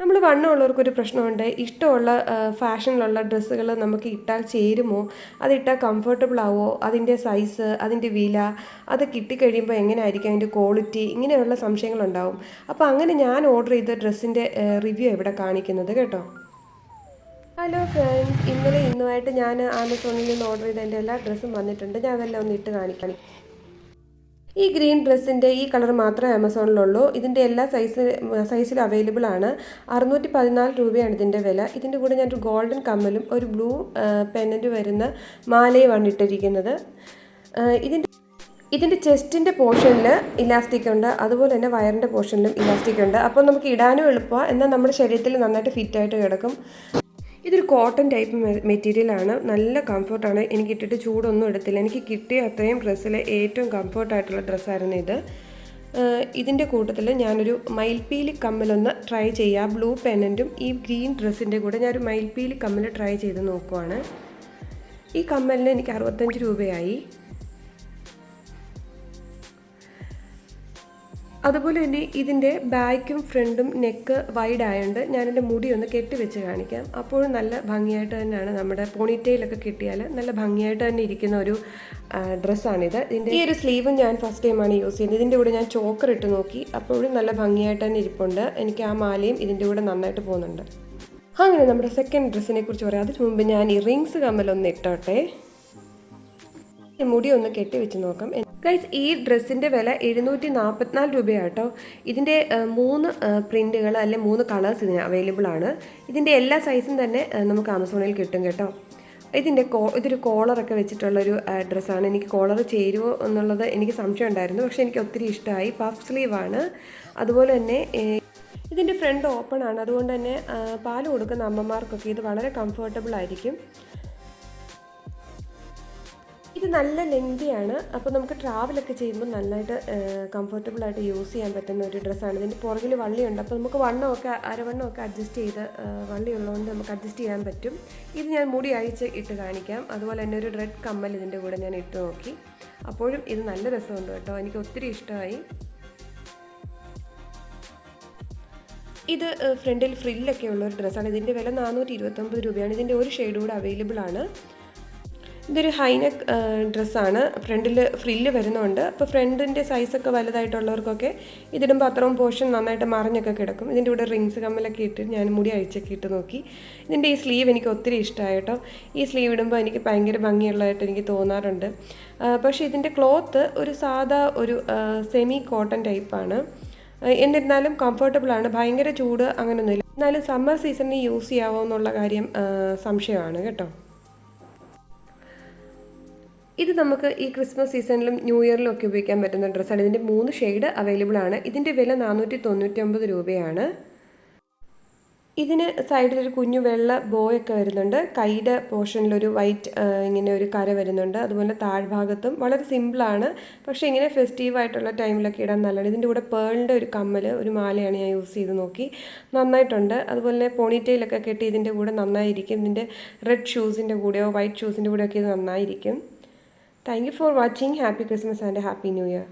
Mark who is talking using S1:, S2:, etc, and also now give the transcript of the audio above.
S1: നമ്മൾ വണ്ണമുള്ളവർക്ക് ഒരു പ്രശ്നമുണ്ട് ഇഷ്ടമുള്ള ഫാഷനിലുള്ള ഡ്രസ്സുകൾ നമുക്ക് ഇട്ടാൽ ചേരുമോ അതിട്ടാൽ കംഫർട്ടബിൾ ആവോ അതിൻ്റെ സൈസ് അതിൻ്റെ വില അത് കിട്ടിക്കഴിയുമ്പോൾ എങ്ങനെയായിരിക്കും അതിൻ്റെ ക്വാളിറ്റി ഇങ്ങനെയുള്ള സംശയങ്ങളുണ്ടാവും അപ്പോൾ അങ്ങനെ ഞാൻ ഓർഡർ ചെയ്ത ഡ്രസ്സിൻ്റെ റിവ്യൂ ഇവിടെ കാണിക്കുന്നത് കേട്ടോ ഹലോ ഫ്രണ്ട്സ് ഇന്നലെ ഇന്നുമായിട്ട് ഞാൻ ആമസോണിൽ നിന്ന് ഓർഡർ ചെയ്ത എൻ്റെ എല്ലാ ഡ്രസ്സും വന്നിട്ടുണ്ട് ഞാൻ അതെല്ലാം ഒന്ന് ഇട്ട് കാണിക്കണം ഈ ഗ്രീൻ ഡ്രസ്സിൻ്റെ ഈ കളർ മാത്രമേ ആമസോണിലുള്ളൂ ഇതിൻ്റെ എല്ലാ സൈസ് സൈസിലും അവൈലബിൾ ആണ് അറുന്നൂറ്റി പതിനാല് രൂപയാണ് ഇതിൻ്റെ വില ഇതിൻ്റെ കൂടെ ഞാനൊരു ഗോൾഡൻ കമ്മലും ഒരു ബ്ലൂ പെന്നൻ്റ് വരുന്ന മാലയുമാണ് ഇട്ടിരിക്കുന്നത് ഇതിൻ്റെ ഇതിൻ്റെ ചെസ്റ്റിൻ്റെ പോർഷനിൽ ഇലാസ്റ്റിക് ഉണ്ട് അതുപോലെ തന്നെ വയറിൻ്റെ പോർഷനിലും ഇലാസ്റ്റിക് ഉണ്ട് അപ്പോൾ നമുക്ക് ഇടാനും എളുപ്പമാണ് എന്നാൽ നമ്മുടെ ശരീരത്തിൽ നന്നായിട്ട് ഫിറ്റായിട്ട് കിടക്കും ഇതൊരു കോട്ടൺ ടൈപ്പ് മെറ്റീരിയലാണ് നല്ല കംഫർട്ടാണ് എനിക്ക് ഇട്ടിട്ട് ചൂടൊന്നും എടുത്തില്ല എനിക്ക് കിട്ടിയ അത്രയും ഡ്രസ്സിലെ ഏറ്റവും കംഫർട്ടായിട്ടുള്ള ഡ്രസ്സായിരുന്നു ഇത് ഇതിൻ്റെ കൂട്ടത്തിൽ ഞാനൊരു മയിൽപ്പീലി കമ്മലൊന്ന് ട്രൈ ചെയ്യാം ബ്ലൂ പെനൻറ്റും ഈ ഗ്രീൻ ഡ്രസ്സിൻ്റെ കൂടെ ഞാനൊരു മയിൽപ്പീലി കമ്മൽ ട്രൈ ചെയ്ത് നോക്കുവാണ് ഈ കമ്മലിന് എനിക്ക് അറുപത്തഞ്ച് രൂപയായി അതുപോലെ തന്നെ ഇതിൻ്റെ ബാക്കും ഫ്രണ്ടും നെക്ക് വൈഡ് ആയതുകൊണ്ട് ഞാനെൻ്റെ മുടി ഒന്ന് കെട്ടിവെച്ച് കാണിക്കാം അപ്പോൾ നല്ല ഭംഗിയായിട്ട് തന്നെയാണ് നമ്മുടെ പോണിറ്റെയിലൊക്കെ കിട്ടിയാൽ നല്ല ഭംഗിയായിട്ട് തന്നെ ഇരിക്കുന്ന ഒരു ഡ്രസ്സാണിത് ഇതിൻ്റെ ഈ ഒരു സ്ലീവും ഞാൻ ഫസ്റ്റ് ടൈമാണ് യൂസ് ചെയ്യുന്നത് ഇതിൻ്റെ കൂടെ ഞാൻ ചോക്കർ ഇട്ട് നോക്കി അപ്പോഴും നല്ല ഭംഗിയായിട്ട് തന്നെ ഇരിപ്പുണ്ട് എനിക്ക് ആ മാലയും ഇതിൻ്റെ കൂടെ നന്നായിട്ട് പോകുന്നുണ്ട് അങ്ങനെ നമ്മുടെ സെക്കൻഡ് ഡ്രസ്സിനെ കുറിച്ച് പറയാം അതിന് മുമ്പ് ഞാൻ ഈ റിങ്സ് കമ്മലൊന്ന് ഇട്ടോട്ടെ മുടി ഒന്ന് കെട്ടി വെച്ച് നോക്കാം ഗൈസ് ഈ ഡ്രസ്സിൻ്റെ വില എഴുന്നൂറ്റി നാൽപ്പത്തിനാല് രൂപയാട്ടോ ഇതിൻ്റെ മൂന്ന് പ്രിൻറ്റുകൾ അല്ലെങ്കിൽ മൂന്ന് കളേഴ്സ് ഇതിന് അവൈലബിൾ ആണ് ഇതിൻ്റെ എല്ലാ സൈസും തന്നെ നമുക്ക് ആമസോണിൽ കിട്ടും കേട്ടോ ഇതിൻ്റെ കോ ഇതൊരു കോളറൊക്കെ വെച്ചിട്ടുള്ളൊരു ഡ്രസ്സാണ് എനിക്ക് കോളർ ചേരുമോ എന്നുള്ളത് എനിക്ക് സംശയം ഉണ്ടായിരുന്നു പക്ഷേ എനിക്ക് ഒത്തിരി ഇഷ്ടമായി പഫ് സ്ലീവാണ് അതുപോലെ തന്നെ ഇതിൻ്റെ ഫ്രണ്ട് ഓപ്പൺ ആണ് അതുകൊണ്ട് തന്നെ പാല് കൊടുക്കുന്ന അമ്മമാർക്കൊക്കെ ഇത് വളരെ കംഫർട്ടബിൾ ആയിരിക്കും ഇത് നല്ല ലെങ്തിയാണ് അപ്പോൾ നമുക്ക് ട്രാവലൊക്കെ ചെയ്യുമ്പോൾ നന്നായിട്ട് കംഫർട്ടബിളായിട്ട് യൂസ് ചെയ്യാൻ പറ്റുന്ന ഒരു ഡ്രസ്സാണ് ഇതിൻ്റെ പുറകിൽ വള്ളിയുണ്ട് അപ്പോൾ നമുക്ക് വണ്ണമൊക്കെ അരവണ്ണമൊക്കെ അഡ്ജസ്റ്റ് ചെയ്ത് വള്ളിയുള്ളതുകൊണ്ട് നമുക്ക് അഡ്ജസ്റ്റ് ചെയ്യാൻ പറ്റും ഇത് ഞാൻ മുടി അഴിച്ച് ഇട്ട് കാണിക്കാം അതുപോലെ തന്നെ ഒരു റെഡ് കമ്മൽ ഇതിൻ്റെ കൂടെ ഞാൻ ഇട്ട് നോക്കി അപ്പോഴും ഇത് നല്ല രസമുണ്ട് കേട്ടോ എനിക്ക് ഒത്തിരി ഇഷ്ടമായി ഇത് ഫ്രണ്ടിൽ ഫ്രില്ലൊക്കെ ഉള്ള ഒരു ഡ്രസ്സാണ് ഇതിൻ്റെ വില നാനൂറ്റി ഇരുപത്തൊമ്പത് രൂപയാണ് ഇതിൻ്റെ ഒരു ഷെയ്ഡ് കൂടെ അവൈലബിൾ ആണ് ഇതൊരു ഹൈനെക്ക് ഡ്രസ്സാണ് ഫ്രണ്ടിൽ ഫ്രില്ല് വരുന്നുണ്ട് അപ്പോൾ ഫ്രണ്ടിൻ്റെ സൈസൊക്കെ വലുതായിട്ടുള്ളവർക്കൊക്കെ ഇതിടുമ്പോൾ അത്രയും പോർഷൻ നന്നായിട്ട് മറിഞ്ഞൊക്കെ കിടക്കും ഇതിൻ്റെ കൂടെ റിങ്സ് കമ്മലൊക്കെ ഇട്ട് ഞാൻ മുടി അഴിച്ചൊക്കെ ഇട്ട് നോക്കി ഇതിൻ്റെ ഈ സ്ലീവ് എനിക്ക് ഒത്തിരി ഇഷ്ടമായിട്ടോ ഈ സ്ലീവ് ഇടുമ്പോൾ എനിക്ക് ഭയങ്കര ഭംഗിയുള്ളതായിട്ട് എനിക്ക് തോന്നാറുണ്ട് പക്ഷേ ഇതിൻ്റെ ക്ലോത്ത് ഒരു സാധാ ഒരു സെമി കോട്ടൺ ടൈപ്പാണ് എന്നിരുന്നാലും കംഫർട്ടബിളാണ് ഭയങ്കര ചൂട് അങ്ങനെയൊന്നുമില്ല എന്നാലും സമ്മർ സീസണിന് യൂസ് ചെയ്യാവോ എന്നുള്ള കാര്യം സംശയമാണ് കേട്ടോ ഇത് നമുക്ക് ഈ ക്രിസ്മസ് സീസണിലും ന്യൂ ഇയറിലും ഒക്കെ ഉപയോഗിക്കാൻ പറ്റുന്ന ഡ്രസ്സാണ് ഇതിൻ്റെ മൂന്ന് ഷെയ്ഡ് അവൈലബിൾ ആണ് ഇതിൻ്റെ വില നാനൂറ്റി ഒമ്പത് രൂപയാണ് ഇതിന് സൈഡിലൊരു കുഞ്ഞു വെള്ള ബോയൊക്കെ വരുന്നുണ്ട് കൈയുടെ പോർഷനിലൊരു വൈറ്റ് ഇങ്ങനെ ഒരു കര വരുന്നുണ്ട് അതുപോലെ താഴ്ഭാഗത്തും വളരെ സിമ്പിളാണ് പക്ഷേ ഇങ്ങനെ ഫെസ്റ്റീവ് ആയിട്ടുള്ള ടൈമിലൊക്കെ ഇടാൻ നല്ലതാണ് ഇതിൻ്റെ കൂടെ പേളിൻ്റെ ഒരു കമ്മൽ ഒരു മാലയാണ് ഞാൻ യൂസ് ചെയ്ത് നോക്കി നന്നായിട്ടുണ്ട് അതുപോലെ പോണിറ്റെയിലൊക്കെ കെട്ടി ഇതിൻ്റെ കൂടെ നന്നായിരിക്കും ഇതിൻ്റെ റെഡ് ഷൂസിൻ്റെ കൂടെയോ വൈറ്റ് ഷൂസിൻ്റെ കൂടെയൊക്കെ ഇത് നന്നായിരിക്കും Thank you for watching. Happy Christmas and a Happy New Year.